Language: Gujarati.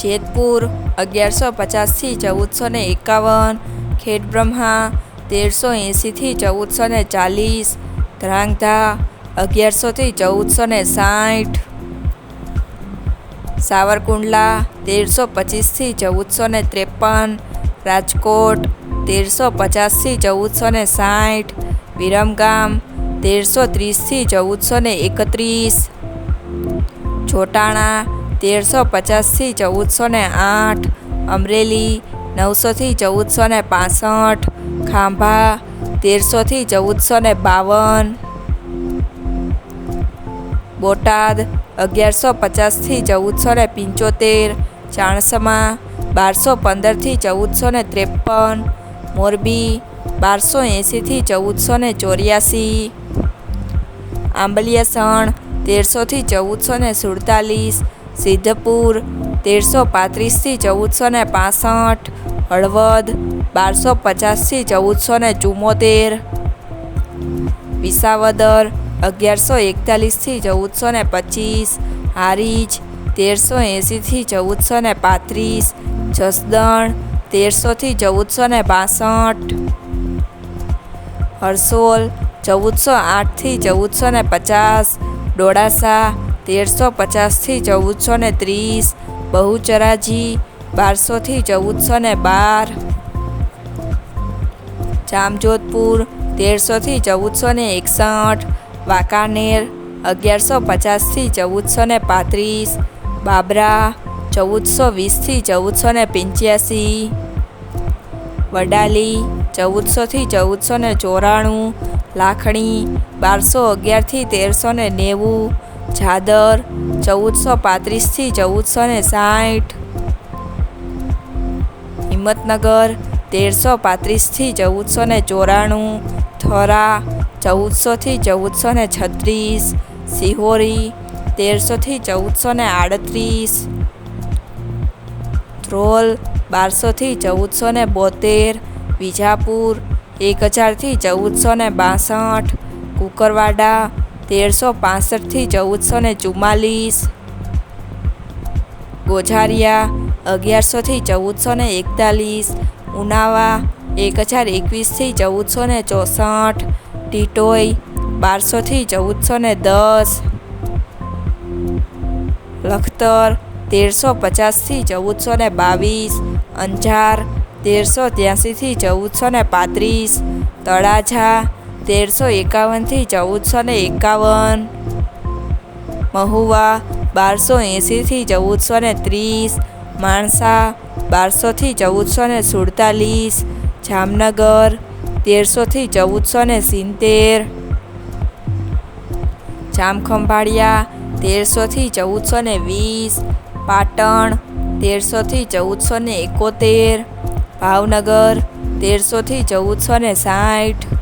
જેતપુર, અગિયારસો પચાસથી ચૌદસો ને એકાવન, ખેડબ્રહ્મા, તેરસો એંસીથી ચૌદસો ને ચાલીસ ધ્રાંગધા અગિયારસોથી ચૌદસો ને સાઠ, સાવરકુંડલા, તેરસો પચીસથી ચૌદસો ને ત્રેપન, રાજકોટ, તેરસો પચાસથી ચૌદસો ને સાઠ, વિરમગામ, તેરસો ત્રીસથી ચૌદસો ને એકત્રીસ જોટાણા તેરસો પચાસથી ચૌદસો ને આઠ, અમરેલી નવસોથી ચૌદસો ને પાસઠ, ખાંભા તેરસોથી ચૌદસો ને બાવન, બોટાદ અગિયારસો પચાસથી ચૌદસો ને પંચોતેર, ચાણસમા બારસો પંદરથી ચૌદસો ને ત્રેપન, મોરબી બારસો એંસીથી ચૌદસો ને ચોર્યાસી આંબલિયાસણ તેરસોથી ચૌદસો ને સુડતાલીસ સિદ્ધપુર, તેરસો પાંત્રીસથી ચૌદસો ને પાસઠ, હળવદ, બારસો પચાસથી ચૌદસો ને ચુમ્મોતેર વિસાવદર, અગિયારસો એકતાલીસથી ચૌદસો ને પચીસ, હારીજ, તેરસો એંસીથી ચૌદસો ને પાંત્રીસ, જસદણ, તેરસોથી ચૌદસો ને બાસઠ, હરસોલ, ચૌદસો આઠથી ચૌદસો ને પચાસ, ડોળાસા તેરસો પચાસથી ચૌદસો ને ત્રીસ, બહુચરાજી બારસોથી ચૌદસો ને બાર. જામજોધપુર તેરસોથી ચૌદસો ને એકસઠ. વાંકાનેર અગિયારસો પચાસથી ચૌદસો ને પાંત્રીસ. બાબરા ચૌદસો વીસથી ચૌદસો ને પંચ્યાસી. વડાલી ચૌદસોથી ચૌદસો ને ચોરાણું. લાખણી બારસો અગિયારથી તેરસો ને નેવું. જાદર ચૌદસો પાંત્રીસથી ચૌદસો ને સાઠ. હિંમતનગર તેરસો પાંત્રીસથી ચૌદસો ને ચોરાણું. થરા ચૌદસોથી ચૌદસો ને છત્રીસ. સિહોરી તેરસોથી ચૌદસો ને આડત્રીસ. ધ્રોલ બારસોથી ચૌદસો ને બોતેર. વિજાપુર એક હજારથી ચૌદસો ને બાસઠ. કુકરવાડા તેરસો પાસઠથી ચૌદસો ને ચુમ્માલીસ. ગોઝારિયા અગિયારસોથી ચૌદસો ને એકતાલીસ. ઉનાવા એક હજાર એકવીસથી ચૌદસો ને ચોસઠ. ટીટોઈ બારસોથી ચૌદસો ને દસ. લખતર તેરસો પચાસથી ચૌદસો ને બાવીસ. અંજાર તેરસો ત્યાંસીથી ચૌદસો ને પાંત્રીસ. તળાજા તેરસો એકાવનથી ચૌદસો ને એકાવન. મહુવા બારસો એંસીથી ચૌદસો ને ત્રીસ. માણસા બારસોથી ચૌદસો ને સુડતાલીસ. જામનગર તેરસોથી ચૌદસો ને સિત્તેર. જામખંભાળિયા તેરસોથી ચૌદસો ને વીસ. પાટણ તેરસોથી ચૌદસો ને એકોતેર. ભાવનગર તેરસોથી ચૌદસો ને સાઠ.